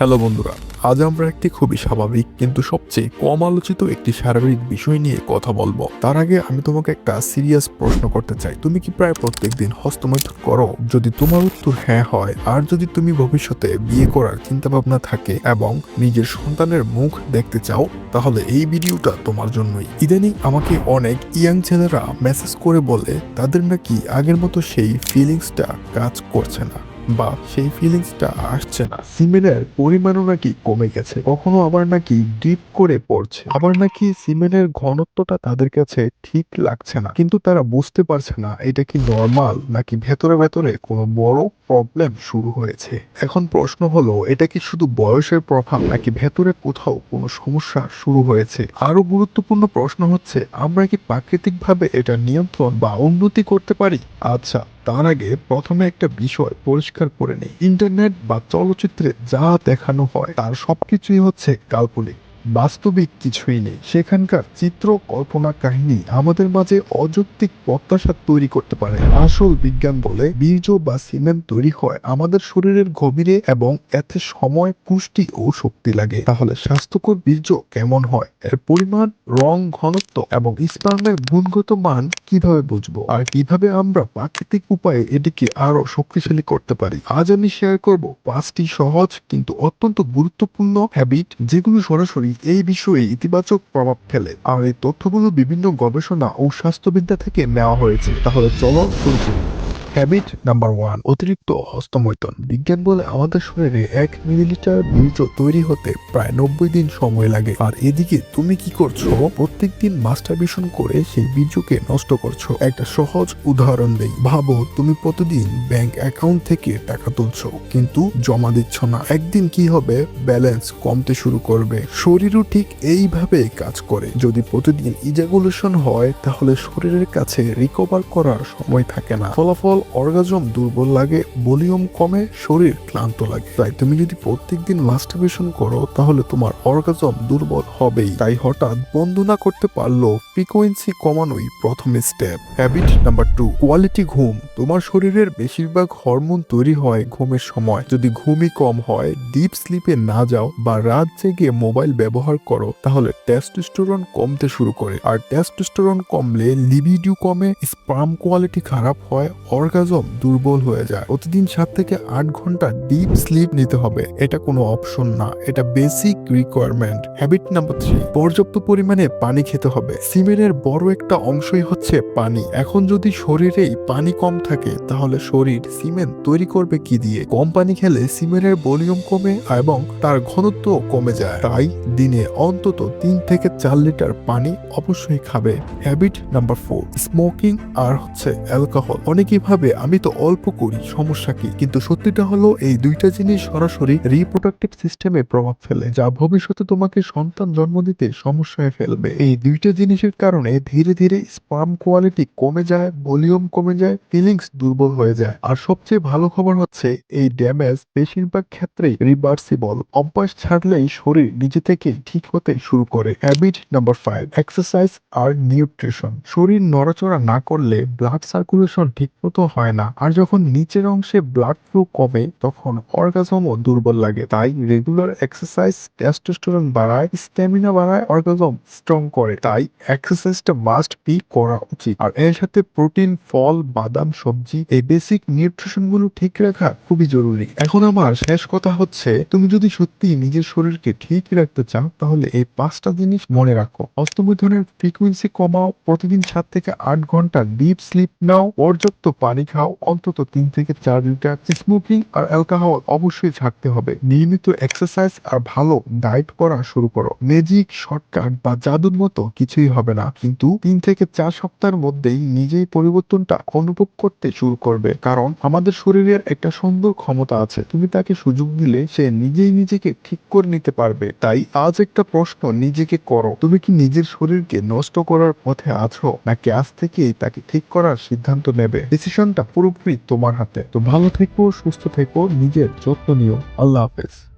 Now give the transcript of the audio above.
Hello বন্ধুরা, আজ আমরা একটি খুবই স্বাভাবিক কিন্তু সবচেয়ে কম আলোচিত একটি শারীরিক বিষয় নিয়ে কথা বলব। তার আগে আমি তোমাকে একটা সিরিয়াস প্রশ্ন করতে চাই। তুমি কি প্রায় প্রত্যেকদিন হস্তমৈথুন করো? যদি তোমার উত্তর হ্যাঁ হয়, আর যদি তুমি ভবিষ্যতে বিয়ে করার চিন্তা ভাবনা থাকে এবং নিজের সন্তানের মুখ দেখতে চাও, তাহলে এই ভিডিওটা তোমার জন্যই। ইদানিং আমাকে অনেক ইয়াং ছেলেরা মেসেজ করে বলে, তাদের নাকি আগের মতো সেই ফিলিংসটা কাজ করছে না। বা সেই ফিলিংসটা আসছে না। সিমেনের পরিমাণও নাকি কমে গেছে। কখনো আবার নাকি ডিপ করে পড়ছে। আবার নাকি সিমেনের ঘনত্বটা তাদের কাছে ঠিক লাগছে না। কিন্তু তারা বুঝতে পারছে না, এটা কি নর্মাল নাকি ভেতরে ভেতরে কোনো বড় প্রবলেম শুরু হয়েছে। এখন প্রশ্ন হলো, এটা কি শুধু বয়সের প্রভাব নাকি ভেতরে কোথাও কোনো সমস্যা শুরু হয়েছে? আরও গুরুত্বপূর্ণ প্রশ্ন হচ্ছে, আমরা কি প্রাকৃতিকভাবে এটা নিয়ন্ত্রণ বা উন্নতি করতে পারি? আচ্ছা তার আগে প্রথমে একটা বিষয় পরিষ্কার করে নেই। ইন্টারনেট বা চলচ্চিত্রে যা দেখানো হয়, তার সবকিছুই হচ্ছে কাল্পনিক। বাস্তবিক কিছুই নেই। সেখানকার চিত্র, কল্পনা, কাহিনী আমাদের মাঝে অযৌক্তিক প্রত্যাশা তৈরি করতে পারে। আসল বিজ্ঞান বলে বীর্য বা সিমেন্ট তৈরি হয় আমাদের শরীরের গভীরে এবং এতে সময়, পুষ্টি ও শক্তি লাগে। তাহলে স্বাস্থ্যকর বীর্য কেমন হয়? এর পরিমাণ, রং, ঘনত্ব এবং স্পার্মের গুণগত মান কীভাবে বুঝব? আর কীভাবে আমরা প্রাকৃতিক উপায়ে এটিকে আরও শক্তিশালী করতে পারি? আজ আমি শেয়ার করব পাঁচটি সহজ কিন্তু অত্যন্ত গুরুত্বপূর্ণ হ্যাবিট যেগুলো সরাসরি এই বিষয়ে ইতিবাচক প্রভাব ফেলে। আর এই তথ্যগুলো বিভিন্ন গবেষণা ও স্বাস্থ্যবিদ্যা থেকে নেওয়া হয়েছে। তাহলে চলো শুরু করি। হ্যাবিট নাম্বার ওয়ান অতিরিক্ত হস্তমৈথুন বিজ্ঞান বলে আমাদের শরীরে এক মিলিলিটার বীর্য তৈরি হতে প্রায় নব্বই দিন সময় লাগে। আর এদিকে তুমি কি করছ? প্রত্যেক প্রত্যেকদিন মাস্টারবেশন করে সেই বীর্যকে নষ্ট করছ। একটা সহজ উদাহরণ দেই। ভাবো, তুমি প্রতিদিন ব্যাংক অ্যাকাউন্ট থেকে টাকা তুলছো, কিন্তু জমা দিচ্ছ না। একদিন কি হবে? ব্যালেন্স কমতে শুরু করবে। শরীরও ঠিক এইভাবে কাজ করে। যদি প্রতিদিন ইজাগুলেশন হয়, তাহলে শরীরের কাছে রিকভার করার সময় থাকে না। ফলাফল অর্গাজম দুর্বল লাগে, ভলিউম কমে, শরীর ক্লান্ত লাগে। তাই তুমি যদি প্রত্যেক দিন মাস্টিভেশন করো, তাহলে তোমার অর্গাজম দুর্বল হবেই। তাই হঠাৎ বন্ধ না করতে পারল ফ্রিকোয়েন্সি কমানোই প্রথম step habit number two quality ঘুম। তোমার শরীরের বেশিরভাগ হরমোন তৈরি হয় ঘুমের সময়। যদি ঘুমই কম হয় ডিপ স্লিপে না যাও বা রাত জেগে মোবাইল ব্যবহার করো, তাহলে টেস্টোস্টেরন কমতে শুরু করে। আর টেস্টোস্টেরন কমলে লিবিডিউ কমে স্পার্ম কোয়ালিটি খারাপ হয় অর্গাজম দুর্বল হয়ে যায়। প্রতিদিন সাত থেকে আট ঘণ্টা ডিপ স্লিপ নিতে হবে। এটা কোনো অপশন না। এটা basic requirement habit number three পর্যাপ্ত পরিমাণে পানি খেতে হবে। সিমেনের বড় একটা অংশই হচ্ছে পানি। এখন যদি শরীরেই পানি কম থাকে, তাহলে শরীর সিমেন্ট তৈরি করবে কি দিয়ে? কম পানি খেলে সিমেন্টের ভলিউম কমে এবং তার ঘনত্ব কমে যায়। তাই দিনে অন্তত তিন থেকে চার লিটার পানি অবশ্যই খাবে। হ্যাবিট নাম্বার ফোর স্মোকিং আর হচ্ছে অ্যালকোহল অনেকেই ভাবে, আমি তো অল্প করি, সমস্যা কি? কিন্তু সত্যিটা হলো, এই দুইটা জিনিস সরাসরি রিপ্রোডাক্টিভ সিস্টেমে প্রভাব ফেলে, যা ভবিষ্যতে তোমাকে সন্তান জন্ম দিতে সমস্যায় ফেলবে। এই দুইটা জিনিসের কারণে ধীরে ধীরে স্পাম কোয়ালিটি কমে যায় ভলিউম কমে যায় ফিলিংস দুর্বল হয়ে যায়। আর সবচেয়ে ভালো খবর হচ্ছে, এই ড্যামেজ বেশিরভাগ ক্ষেত্রেই রিভার্সিবল অভ্যাস ছাড়লেই শরীর নিজে থেকে ঠিক হতে শুরু করে। হ্যাবিট নাম্বার ফাইভ এক্সারসাইজ আর নিউট্রিশন শরীর নড়াচড়া না করলে ব্লাড সার্কুলেশন ঠিকমতো হয় না। আর যখন নিচের অংশে ব্লাড ফ্লো কমে, তখন অর্গাজমও দুর্বল লাগে। তাই রেগুলার এক্সারসাইজ টেস্টোস্টেরন বাড়ায় স্ট্যামিনা বাড়ায় অর্গাজম স্ট্রং করে। তাই এক্সারসাইজটা মাস্ট বি করা উচিত। আর এর সাথে প্রোটিন ফল, বাদাম সবজি, এই বেসিক নিউট্রিশনগুলো ঠিক রাখা খুবই জরুরি। এখন আমার শেষ কথা হচ্ছে, তুমি যদি সত্যি নিজের শরীরকে ঠিক রাখতে চাও, তাহলে এই পাঁচটা জিনিস মনে রাখো। হস্তমৈথুনের ফ্রিকুয়েন্সি কমাও, প্রতিদিন সাত থেকে আট ঘণ্টা ডিপ স্লিপ নাও, পর্যাপ্ত পানি খাও, অন্তত তিন থেকে চার লিটার স্মোকিং আর অ্যালকোহল অবশ্যই ছাড়তে হবে। নিয়মিত এক্সারসাইজ আর ভালো ডায়েট করা শুরু করো। ম্যাজিক শর্টকাট বা জাদুর মতো কিছুই হবে না। কিন্তু তিন থেকে চার সপ্তাহের মধ্যেই নিজেই পরিবর্তনটা অনুভব করতে শুরু করবে। কারণ আমাদের শরীরের একটা সুন্দর ক্ষমতা আছে। তুমি তাকে সুযোগ দিলে সে নিজেই নিজেকে ঠিক করে নিতে পারবে। তাই আজ একটা প্রশ্ন নিজেকে করো। তুমি কি নিজের শরীরকে নষ্ট করার পথে আছো? নাকি আজ থেকেই তাকে ঠিক করার সিদ্ধান্ত নেবে? ডিসিশনটা পুরোপুরি তোমার হাতে। তো ভালো থেকো, সুস্থ থেকো, নিজের যত্ন নিও। আল্লাহ হাফেজ।